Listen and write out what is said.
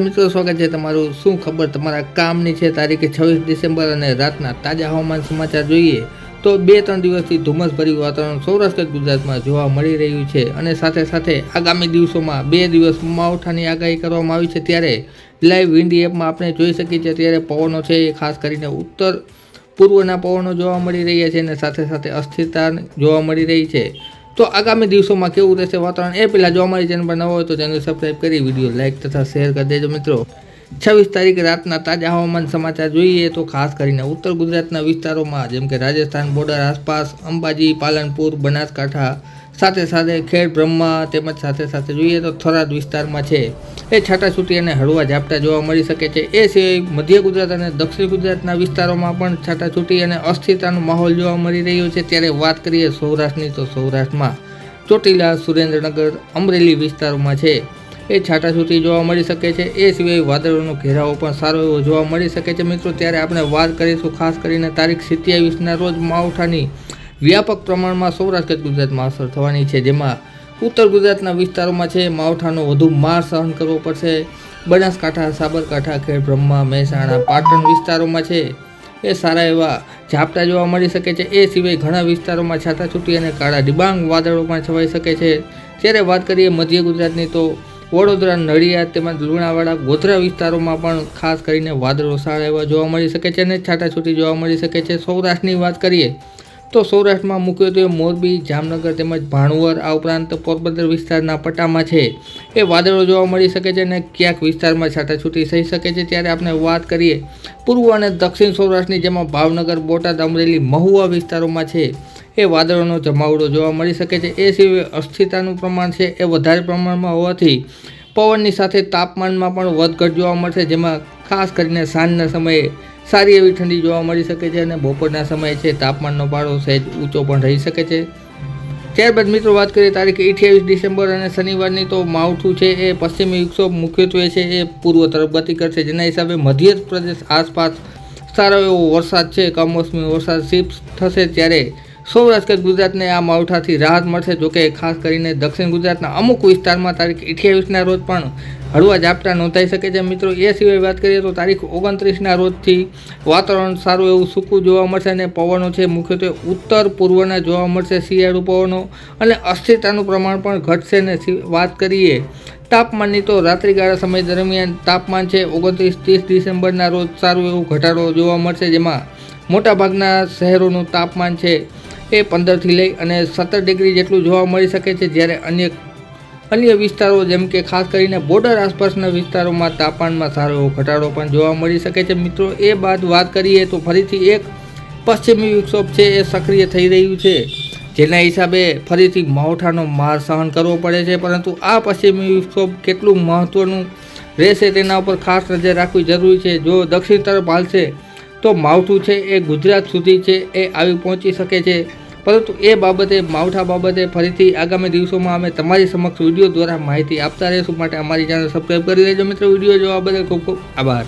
મિત્રો, સ્વાગત છે તમારું શું ખબર? તમારા કામની છે તારીખે છવ્વીસ ડિસેમ્બર અને રાતના તાજા હવામાન સમાચાર જોઈએ તો બે ત્રણ દિવસથી ધુમ્મસભર્યું વાતાવરણ સૌરાષ્ટ્ર, ગુજરાતમાં જોવા મળી રહ્યું છે અને સાથે સાથે આગામી દિવસોમાં બે દિવસ માવઠાની આગાહી કરવામાં આવી છે. ત્યારે લાઈવ વિન્ડી એપમાં આપણે જોઈ શકીએ છીએ ત્યારે પવનો છે એ ખાસ કરીને ઉત્તર પૂર્વના પવનો જોવા મળી રહ્યા છે અને સાથે સાથે અસ્થિરતા જોવા મળી રહી છે. તો આગામી દિવસોમાં કેવું રહેશે વાતાવરણ એ પહેલાં જો અમારી ચેનલ પર નવો હોય તો ચેનલ સબસ્ક્રાઈબ કરી વીડિયો લાઇક તથા શેર કરી દેજો મિત્રો. છવ્વીસ તારીખે રાતના તાજા હવામાન સમાચાર જોઈએ તો ખાસ કરીને ઉત્તર ગુજરાતના વિસ્તારોમાં, જેમ કે રાજસ્થાન બોર્ડર આસપાસ, અંબાજી, પાલનપુર, બનાસકાંઠા સાથે સાથે ખેડ, બ્રહ્મા તેમજ સાથે સાથે જોઈએ તો થરાદ વિસ્તારમાં છે. એ છાટાછૂટી અને હળવા ઝાપટા જોવા મળી શકે છે. એ સિવાય મધ્ય ગુજરાત અને દક્ષિણ ગુજરાતના વિસ્તારોમાં પણ છાટાછૂટી અને અસ્થિરતાનો માહોલ જોવા મળી રહ્યો છે. ત્યારે વાત કરીએ સૌરાષ્ટ્રની તો સૌરાષ્ટ્રમાં ચોટીલા, સુરેન્દ્રનગર, અમરેલી વિસ્તારોમાં છે. એ છાટાછૂટી જોવા મળી શકે છે. એ સિવાય વાદળોનો ઘેરાવો પણ સારો એવો જોવા મળી શકે છે. મિત્રો, ત્યારે આપણે વાત કરીશું ખાસ કરીને તારીખ સિત્યાવીસના રોજ માવઠાની વ્યાપક પ્રમાણમાં સૌરાષ્ટ્ર ગુજરાતમાં અસર થવાની છે, જેમાં ઉત્તર ગુજરાતના વિસ્તારોમાં છે. માવઠાનો વધુ માર સહન કરવો પડશે. બનાસકાંઠા, સાબરકાંઠા ખેડ બ્રહ્મા મહેસાણા, પાટણ વિસ્તારોમાં છે. એ સારા એવા ઝાપટા જોવા મળી શકે છે. એ સિવાય ઘણા વિસ્તારોમાં છાતાછૂટી અને કાળા ડિબાંગ વાદળો પણ છવાઈ શકે છે. ત્યારે વાત કરીએ મધ્ય ગુજરાતની તો વડોદરા, નડિયાદ તેમજ લુણાવાડા, ગોધરા વિસ્તારોમાં પણ ખાસ કરીને વાદળો સારા એવા જોવા મળી શકે છે અને છાટાછૂટી જોવા મળી શકે છે. સૌરાષ્ટ્રની વાત કરીએ તો સૌરાષ્ટ્રમાં મુખ્યત્વે મોરબી, જામનગર તેમજ ભાણવર આ ઉપરાંત પોરબંદર વિસ્તારના પટ્ટામાં છે. એ વાદળો જોવા મળી શકે છે અને ક્યાંક વિસ્તારમાં છાટાછૂટી થઈ શકે છે. ત્યારે આપણે વાત કરીએ પૂર્વ અને દક્ષિણ સૌરાષ્ટ્રની જેમાં ભાવનગર, બોટાદ, અમરેલી, મહુવા વિસ્તારોમાં છે. એ વાદળોનો જમાવડો જોવા મળી શકે છે. એ સિવાય અસ્થિરતાનું પ્રમાણ છે એ વધારે પ્રમાણમાં હોવાથી પવનની સાથે તાપમાનમાં પણ વધઘટ જોવા મળશે, જેમાં ખાસ કરીને સાંજના સમયે સારી એવી ઠંડી જોવા મળી શકે છે અને બપોરના સમયે છે તાપમાનનો પારો સહેજ ઊંચો પણ રહી શકે છે. ત્યારબાદ મિત્રો વાત કરીએ તારીખ અઠ્યાવીસ ડિસેમ્બર અને શનિવારની તો માવઠું છે એ પશ્ચિમી વિક્ષોભ મુખ્યત્વે છે એ પૂર્વ તરફ ગતિ કરશે, જેના હિસાબે મધ્ય પ્રદેશ આસપાસ સારો એવો વરસાદ છે, કમોસમી વરસાદ શિફ્ટ થશે ત્યારે સૌરાષ્ટ્ર ગુજરાતને આ માવઠાથી રાહત મળશે, જોકે ખાસ કરીને દક્ષિણ ગુજરાતના અમુક વિસ્તારમાં તારીખ અઠ્યાવીસના રોજ પણ હળવા ઝાપટા નોંધાઈ શકે છે. મિત્રો, એ સિવાય વાત કરીએ તો તારીખ ઓગણત્રીસના રોજથી વાતાવરણ સારું એવું સૂકું જોવા મળશે અને પવનો છે મુખ્યત્વે ઉત્તર પૂર્વના જોવા મળશે શિયાળુ પવનો અને અસ્થિરતાનું પ્રમાણ પણ ઘટશે ને વાત કરીએ તાપમાનની તો રાત્રિગાળા સમય દરમિયાન તાપમાન છે ઓગણત્રીસ ત્રીસ ડિસેમ્બરના રોજ સારું એવું ઘટાડો જોવા મળશે, જેમાં મોટાભાગના શહેરોનું તાપમાન છે એ પંદરથી લઈ અને સત્તર ડિગ્રી જેટલું જોવા મળી શકે છે જ્યારે અન્ય અન્ય વિસ્તારો, જેમ કે ખાસ કરીને બોર્ડર આસપાસના વિસ્તારોમાં તાપમાનમાં સારો એવો ઘટાડો પણ જોવા મળી શકે છે. મિત્રો, એ બાદ વાત કરીએ તો ફરીથી એક પશ્ચિમી વિક્ષોભ છે, એ સક્રિય થઈ રહ્યું છે. જેના હિસાબે ફરીથી માવઠાનો માર સહન કરવો પડે છે, પરંતુ આ પશ્ચિમી વિક્ષોભ કેટલું મહત્ત્વનું રહેશે તેના ઉપર ખાસ નજર રાખવી જરૂરી છે. જો દક્ષિણ તરફ હાલશે, તો માવઠું છે એ ગુજરાત સુધી છે, એ આવી પહોંચી શકે છે. પરંતુ એ બાબતે, માવઠા બાબતે ફરીથી આગામી દિવસોમાં અમે તમારી સમક્ષ વીડિયો દ્વારા માહિતી આપતા રહીશું. માટે અમારી ચેનલ સબસ્ક્રાઈબ કરી લેજો મિત્રો. વીડિયો જોવા બદલ ખૂબ ખૂબ આભાર.